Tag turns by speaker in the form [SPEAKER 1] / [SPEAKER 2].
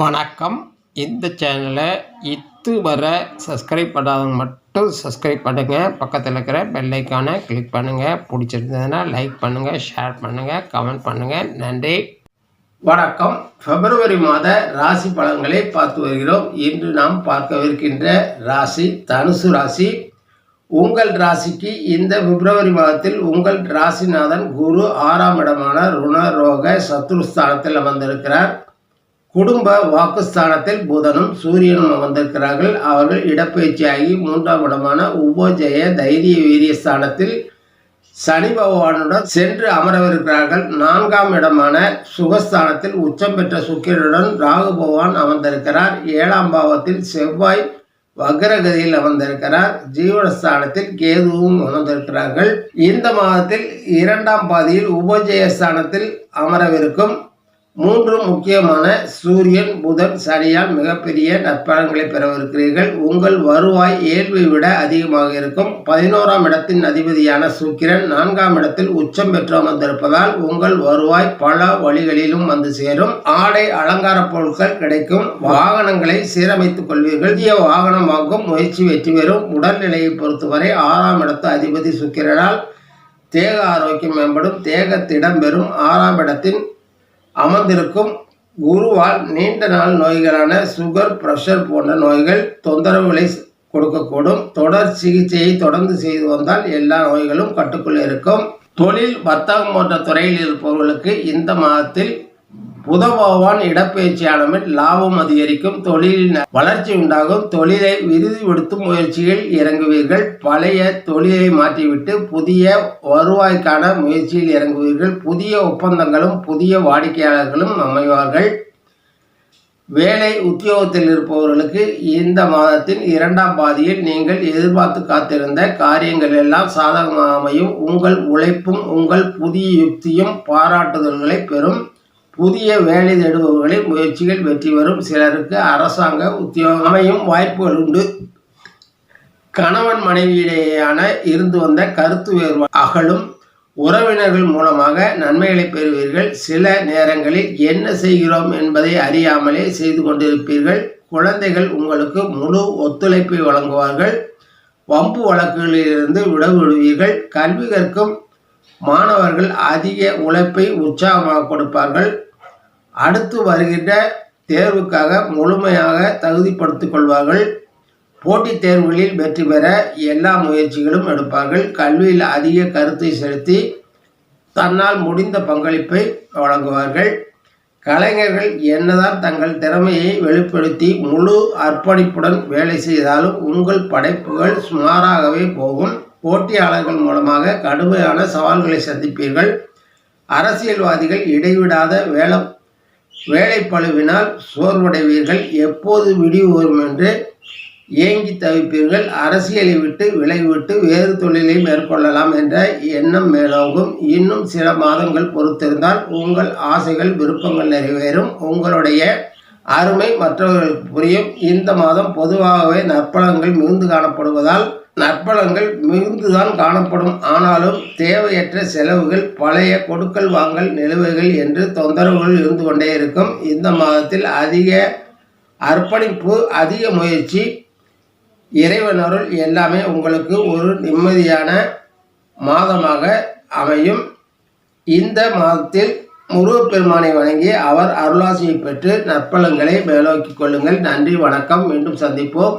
[SPEAKER 1] வணக்கம். இந்த சேனலை இதுவரை சப்ஸ்கிரைப் பண்ணாதவங்க மட்டும் சப்ஸ்கிரைப் பண்ணுங்கள் பக்கத்தில் இருக்கிற பெல்லைக்கானை கிளிக் பண்ணுங்கள் பிடிச்சிருந்ததுன்னா லைக் பண்ணுங்கள் ஷேர் பண்ணுங்கள் கமெண்ட் பண்ணுங்கள் நன்றி. வணக்கம். பிப்ரவரி மாத ராசி பலன்களை பார்த்து வருகிறோம். இன்று நாம் பார்க்கவிருக்கின்ற ராசி தனுசு ராசி. உங்கள் ராசிக்கு இந்த பிப்ரவரி மாதத்தில் உங்கள் ராசிநாதன் குரு ஆறாம் இடமான ருணரோக சத்ருஸ்தானத்தில் வந்திருக்கிறார். குடும்ப வாக்குஸ்தானத்தில் புதனும் சூரியனும் அமர்ந்திருக்கிறார்கள். அவர்கள் இடப்பெயர்ச்சியாகி மூன்றாம் இடமான உபோஜய தைரிய வீரிய ஸ்தானத்தில் சனி பகவானுடன் சென்று அமரவிருக்கிறார்கள். நான்காம் இடமான சுகஸ்தானத்தில் உச்சம் பெற்ற சுக்கிரனுடன் ராகு பகவான் அமர்ந்திருக்கிறார். ஏழாம் பாவத்தில் செவ்வாய் வக்ரகதியில் அமர்ந்திருக்கிறார். ஜீவனஸ்தானத்தில் கேதுவும் அமர்ந்திருக்கிறார்கள். இந்த மாதத்தில் இரண்டாம் பாதியில் உபஜயஸ்தானத்தில் அமரவிருக்கும் மூன்று முக்கியமான சூரியன் புதன் சனியால் மிகப்பெரிய நற்பலன்களை பெறவிருக்கிறீர்கள். உங்கள் வருவாய் இயல்பை விட அதிகமாக இருக்கும். பதினோராம் இடத்தின் அதிபதியான சுக்கிரன் நான்காம் இடத்தில் உச்சம் பெற்று அமர்ந்திருப்பதால் உங்கள் வருவாய் பல வழிகளிலும் வந்து சேரும். ஆடை அலங்கார பொருட்கள் கிடைக்கும். வாகனங்களை சீரமைத்துக் கொள்வீர்கள். புதிய வாகனம் வாங்கும் முயற்சி வெற்றி பெறும். உடல்நிலையை பொறுத்தவரை ஆறாம் இடத்து அதிபதி சுக்கிரனால் தேக ஆரோக்கியம் மேம்படும். தேகத்திடம் பெறும். ஆறாம் இடத்தின் அமர்ந்திருக்கும் குருவால் நீண்ட நாள் நோய்களான சுகர் ப்ரெஷர் போன்ற நோய்கள் தொந்தரவுகளை கொடுக்கக்கூடும். தொடர் சிகிச்சையை தொடர்ந்து செய்து வந்தால் எல்லா நோய்களும் கட்டுக்குள் இருக்கும். தொழில் வர்த்தகம் போன்ற துறையில் இருப்பவர்களுக்கு இந்த மாதத்தில் உதவுவான் பகவான் லாபம் அதிகரிக்கும் தொழிலில் வளர்ச்சி உண்டாகும். தொழிலை விருதிப்படுத்தும் முயற்சியில் இறங்குவீர்கள். பழைய தொழிலை மாற்றிவிட்டு புதிய வருவாய்க்கான முயற்சியில் இறங்குவீர்கள். புதிய ஒப்பந்தங்களும் புதிய வாடிக்கையாளர்களும் அமைவார்கள். வேலை உத்தியோகத்தில் இருப்பவர்களுக்கு இந்த மாதத்தின் இரண்டாம் பாதியில் நீங்கள் எதிர்பார்த்து காத்திருந்த காரியங்கள் எல்லாம் சாதகமாக அமையும் உங்கள் உழைப்பும் உங்கள் புதிய யுக்தியும் பாராட்டுதல்களை பெறும். புதிய வேலை தேடுபவர்களின் முயற்சிகள் வெற்றி வரும் சிலருக்கு அரசாங்க உத்தியோகம் அமையும் வாய்ப்புகள் உண்டு. கணவன் மனைவியிடையேயான இருந்து வந்த கருத்து வேறுபாடு அகலும். உறவினர்கள் மூலமாக நன்மைகளை பெறுவீர்கள். சில நேரங்களில் என்ன செய்கிறோம் என்பதை அறியாமலே செய்து கொண்டிருப்பீர்கள். குழந்தைகள் உங்களுக்கு முழு ஒத்துழைப்பை வழங்குவார்கள். வம்பு வழக்குகளிலிருந்து விடுவிடுவீர்கள் கல்வி கற்கும் மாணவர்கள் அதிக உழைப்பை உற்சாகமாக கொடுப்பார்கள். அடுத்து வருகின்ற தேர்வுக்காக முழுமையாக தகுதிப்படுத்திக் கொள்வார்கள். போட்டித் தேர்வுகளில் வெற்றி பெற எல்லா முயற்சிகளும் எடுப்பார்கள். கல்வியில் அதிக கருத்தை செலுத்தி தன்னால் முடிந்த பங்களிப்பை வழங்குவார்கள். கலைஞர்கள் என்னதான் தங்கள் திறமையை வெளிப்படுத்தி முழு அர்ப்பணிப்புடன் வேலை செய்தாலும் உங்கள் படைப்புகள் சுமாராகவே போகும். போட்டியாளர்கள் மூலமாக கடுமையான சவால்களை சந்திப்பீர்கள். அரசியல்வாதிகள் இடைவிடாத வேலை வேலைப்பழுவினால் சோர்வடைவீர்கள். எப்போது விடிவு வரும் என்று ஏங்கி தவிப்பீர்கள். அரசியலை விட்டு விலகிவிட்டு வேறு தொழிலை மேற்கொள்ளலாம் என்ற எண்ணம் மேலோங்கும். இன்னும் சில மாதங்கள் பொறுத்திருந்தால் உங்கள் ஆசைகள் விருப்பங்கள் நிறைவேறும். உங்களுடைய அருமை மற்றவர்களுக்கு புரியும். இந்த மாதம் பொதுவாகவே நற்பலங்கள் மிகுந்து காணப்படுவதால் நற்பலங்கள் மிகுந்துதான் காணப்படும். ஆனாலும் தேவையற்ற செலவுகள் பழைய கொடுக்கல் வாங்கல் நிலுவைகள் என்று தொந்தரவுகள் இருந்து கொண்டே இருக்கும். இந்த மாதத்தில் அதிக அர்ப்பணிப்பு அதிக முயற்சி இறைவனருள் எல்லாமே உங்களுக்கு ஒரு நிம்மதியான மாதமாக அமையும். இந்த மாதத்தில் முருகப்பெருமானை வணங்கி அவர் அருளாசியை பெற்று நற்பலங்களை மேலோக்கிக் கொள்ளுங்கள். நன்றி வணக்கம். மீண்டும் சந்திப்போம்.